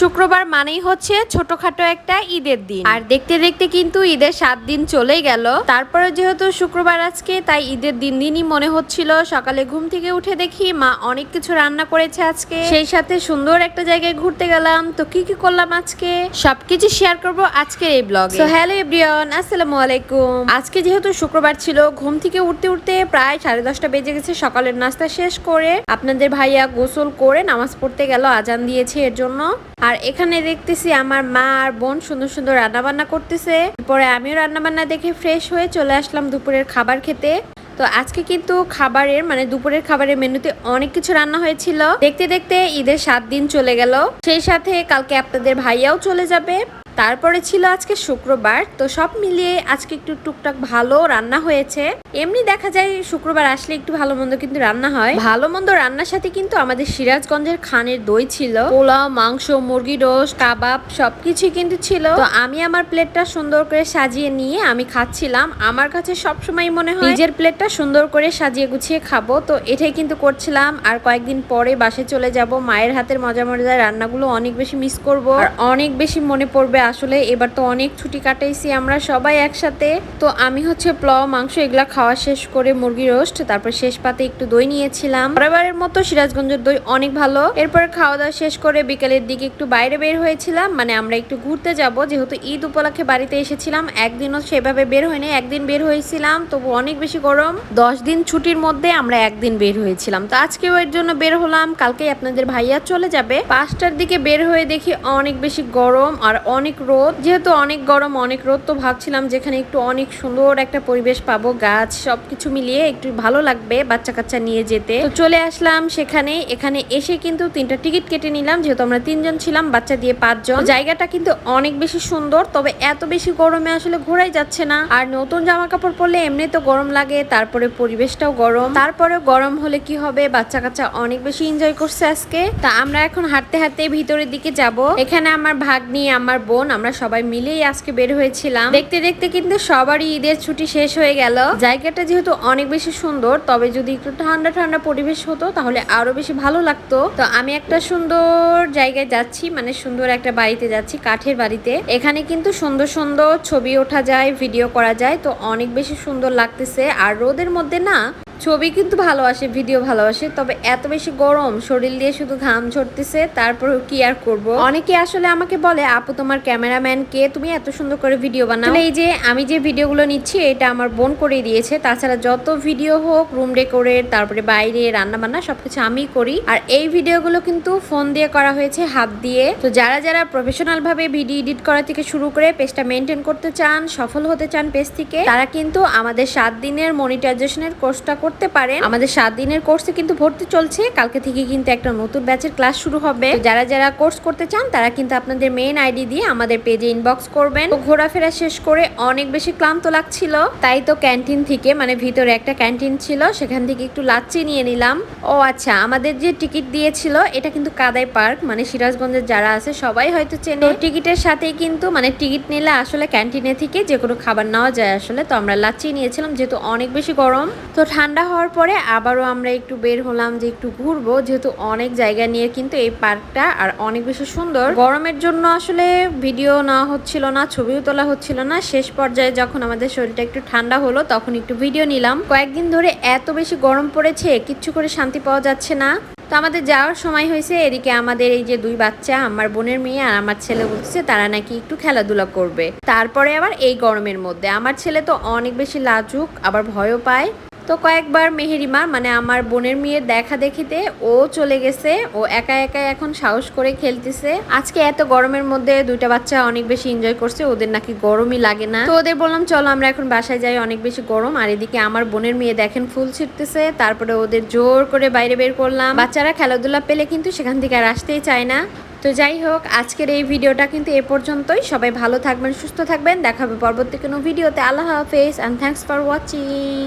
শুক্রবার মানেই হচ্ছে ছোটখাটো একটা ঈদের দিন। আর দেখতে দেখতে কিন্তু ঈদের সাত দিন চলেই গেল। তারপরে যেহেতু শুক্রবার আজকে তাই ঈদের দিন দিনই মনে হচ্ছিল। সকালে ঘুম থেকে উঠে দেখি মা অনেক কিছু রান্না করেছে আজকে। সেই সাথে সুন্দর একটা জায়গায় ঘুরতে গেলাম। তো কি কি করলাম আজকে? সবকিছু শেয়ার করব আজকের এই ব্লগ সো হ্যালো এভরিওয়ান আসসালামু আলাইকুম। আজকে যেহেতু শুক্রবার ছিল ঘুম থেকে উঠতে উঠতে প্রায় সাড়ে দশটা বেজে গেছে। সকালের নাস্তা শেষ করে আপনাদের ভাইয়া গোসল করে নামাজ পড়তে গেল আজান দিয়েছে এর জন্য। আর এখানে দেখতেছি আমার মা আর বোন সুন্দর সুন্দর রান্নাবান্না করতেছে। পরে আমিও রান্নাবান্না দেখে ফ্রেশ হয়ে চলে আসলাম দুপুরের খাবার খেতে। তো আজকে কিন্তু খাবারের মানে দুপুরের খাবারের মেনুতে অনেক কিছু রান্না হয়েছিল। দেখতে দেখতে ঈদের সাত দিন চলে গেল। সেই সাথে কালকে আপনাদের ভাইয়াও চলে যাবে। তারপরে ছিল আজকে শুক্রবার, তো সব মিলিয়ে আজকে একটু টুকটাক ভালো রান্না হয়েছে। এমনি দেখা যায় শুক্রবার আসলে একটু ভালো মন্দ কিন্তু রান্না হয়। ভালো মন্দ রান্নার সাথে কিন্তু আমাদের সিরাজগঞ্জের খানের দই ছিল। পোলাও, মাংস, মুরগি রোস্ট, কাবাব সবকিছুই কিন্তু ছিল। তো আমি আমার প্লেটটা সুন্দর করে সাজিয়ে নিয়ে আমি খাচ্ছিলাম। আমার কাছে সবসময় মনে হয় নিজের প্লেটটা সুন্দর করে সাজিয়ে গুছিয়ে খাব। তো এটাই কিন্তু করছিলাম। আর কয়েকদিন পরে বাসে চলে যাব। মায়ের হাতের মজা মজার রান্নাগুলো অনেক বেশি মিস করব। আর অনেক বেশি মনে পড়বে আসলে এবার তো অনেক ছুটি কাটাইছি আমরা সবাই একসাথে। তো আমি হচ্ছে প্লাও, মাংস এগুলা খাওয়া শেষ করে মুরগি রোস্ট, তারপর শেষ পাতে একটু দই নিয়েছিলাম। বরাবরের মতো সিরাজগঞ্জের দই অনেক ভালো। এরপরে খাওয়া দাওয়া শেষ করে বিকেলের দিকে একটু বাইরে বের হয়েছিলাম মানে আমরা একটু ঘুরতে যাব। যেহেতু ঈদ উপলক্ষে বাড়িতে এসেছিলাম, একদিনও সেভাবে বের হয়নি একদিন বের হয়েছিলাম, তবু অনেক বেশি গরম। দশ দিন ছুটির মধ্যে আমরা একদিন বের হয়েছিলাম। তো আজকেও এর জন্য বের হলাম কালকে আপনাদের ভাইয়া চলে যাবে। পাঁচটার দিকে বের হয়ে দেখি অনেক বেশি গরম আর অনেক রোদ, যেহেতু অনেক গরম, অনেক রোদ, তো ভাবছিলাম যেখানে একটু অনেক সুন্দর একটা পরিবেশ পাবো, গাছ সবকিছু মিলিয়ে একটু ভালো লাগবে বাচ্চা কাচ্চা নিয়ে যেতে। তো চলে আসলাম সেখানে, এখানে এসে কিন্তু তিনটা টিকিট কেটে নিলাম, যেহেতু আমরা তিনজন ছিলাম, বাচ্চা দিয়ে পাঁচজন। জায়গাটা কিন্তু অনেক বেশি সুন্দর, তবে এত বেশি গরমে আসলে ঘোরাই যাচ্ছে না। আর নতুন জামা কাপড় পরলে এমনি তো গরম লাগে, তারপরে পরিবেশটাও গরম। তারপরে গরম হলে কি হবে বাচ্চা কাচ্চা অনেক বেশি এনজয় করছে আজকে। তা আমরা এখন হাঁটতে হাঁটতে ভিতরের দিকে যাব। এখানে আমার ভাগ্নি, আমার বোন আমরা সবাই মিলেই আজকে বের হয়েছিলাম। দেখতে দেখতে কিন্তু সবারই ঈদের ছুটি শেষ হয়ে গেল। জায়গাটা যেহেতু অনেক বেশি সুন্দর, তবে যদি একটু ঠান্ডা ঠান্ডা পরিবেশ হতো তাহলে আরও বেশি ভালো লাগতো। তো আমি একটা সুন্দর জায়গায় যাচ্ছি মানে সুন্দর একটা বাড়িতে যাচ্ছি, কাঠের বাড়িতে। এখানে কিন্তু সুন্দর সুন্দর ছবি ওঠা যায় ভিডিও করা যায়, তো অনেক বেশি সুন্দর লাগতেছে। আর রোদের মধ্যে না ছবি কিন্তু ভালো আসে ভিডিও ভালো আসে তবে এত বেশি গরম, শরীর দিয়ে শুধু ঘাম ঝরতেছে, তারপর কি আর করব? অনেকে আসলে আমাকে বলে, আপু, তোমার ক্যামেরাম্যান কে? তুমি এত সুন্দর করে ভিডিও বানাও। এই যে আমি যে ভিডিওগুলো নিচ্ছি, এটা আমার বোন করে দিয়েছে। তাছাড়া যত ভিডিও হোক, রুম ডেকোরেট, তারপরে বাইরে রান্না বান্না সবকিছু আমি করি। আর এই ভিডিওগুলো কিন্তু ফোন দিয়ে করা হয়েছে, হাত দিয়ে। তো যারা যারা প্রফেশনাল ভাবে ভিডিও এডিট করা থেকে শুরু করে পেজটা মেনটেন করতে চান, সফল হতে চান পেজ থেকে, তারা কিন্তু আমাদের সাত দিনের মনিটাইজেশনের কোর্সটা করতে পারেন। আমাদের সাত দিনের কোর্সে কিন্তু ভর্তি চলছে। কালকে থেকে কিন্তু একটা নতুন ব্যাচের ক্লাস শুরু হবে। যারা যারা কোর্স করতে চান, তারা কিন্তু আপনাদের মেইন আইডি দিয়ে আমাদের পেজে ইনবক্স করবেন। ঘোরাফেরা শেষ করে অনেক বেশি ক্লান্ত লাগছিল। তাই তো ক্যান্টিন থেকে মানে ভিতরে একটা ক্যান্টিন ছিল, সেখান থেকে একটু লাচ্ছি নিয়ে নিলাম। ও আচ্ছা আমাদের যে টিকিট দিয়েছিল, এটা কিন্তু কাদাই পার্ক মানে সিরাজগঞ্জের যারা আছে, সবাই হয়তো চেনে। টিকিটের সাথেই কিন্তু মানে টিকিট নিলে আসলে ক্যান্টিনে থেকে যে কোনো খাবার নেওয়া যায় আসলে। তো আমরা লাচ্ছি নিয়েছিলাম, যেহেতু অনেক বেশি গরম। তো ঠান্ডা হওয়ার পরে আবারও আমরা একটু বের হলাম যে একটু ঘুরবো। যেহেতু অনেক জায়গা নিয়ে কিন্তু এই পার্কটা আর অনেক বেশি সুন্দর। গরমের জন্য আসলে ভিডিও নেওয়া হচ্ছিল না, ছবিও তোলা হচ্ছিল না। শেষ পর্যায়ে যখন আমাদের শরীরটা একটু ঠান্ডা হলো, তখন একটু ভিডিও নিলাম। কয়েকদিন ধরে এত বেশি গরম পড়েছে, কিচ্ছু করে শান্তি পাওয়া যাচ্ছে না। তো আমাদের যাওয়ার সময় হয়েছে, এদিকে আমাদের এই যে দুই বাচ্চা, আমার বোনের মেয়ে আর আমার ছেলে বলছে তারা নাকি একটু খেলাধুলা করবে। তারপরে আবার এই গরমের মধ্যে। আমার ছেলে তো অনেক বেশি লাজুক, আবার ভয়ও পায়। তো কয়েকবার মেহেরিমা মানে আমার বোনের মেয়ের দেখা দেখিতে ও চলে গেছে। ও একা একা এখন সাহস করে খেলতেছে। আজকে এত গরমের মধ্যে দুইটা বাচ্চা অনেক বেশি এনজয় করছে, ওদের নাকি গরমই লাগে না। তো ওদের বললাম, চলো আমরা এখন বাসায় যাই, অনেক বেশি গরম। আর এদিকে আমার বোনের মেয়ে দেখেন ফুল ছিটতেছে তারপরে ওদের জোর করে বাইরে বের করলাম। বাচ্চারা খেলাধুলা পেলে কিন্তু সেখান থেকে আর আসতেই চায় না। তো যাই হোক, আজকের এই ভিডিওটা কিন্তু এ পর্যন্তই। সবাই ভালো থাকবেন, সুস্থ থাকবেন। দেখাবে পরবর্তী কোনো ভিডিওতে। আল্লাহ হাফেজ অ্যান্ড থ্যাংকস ফর ওয়াচিং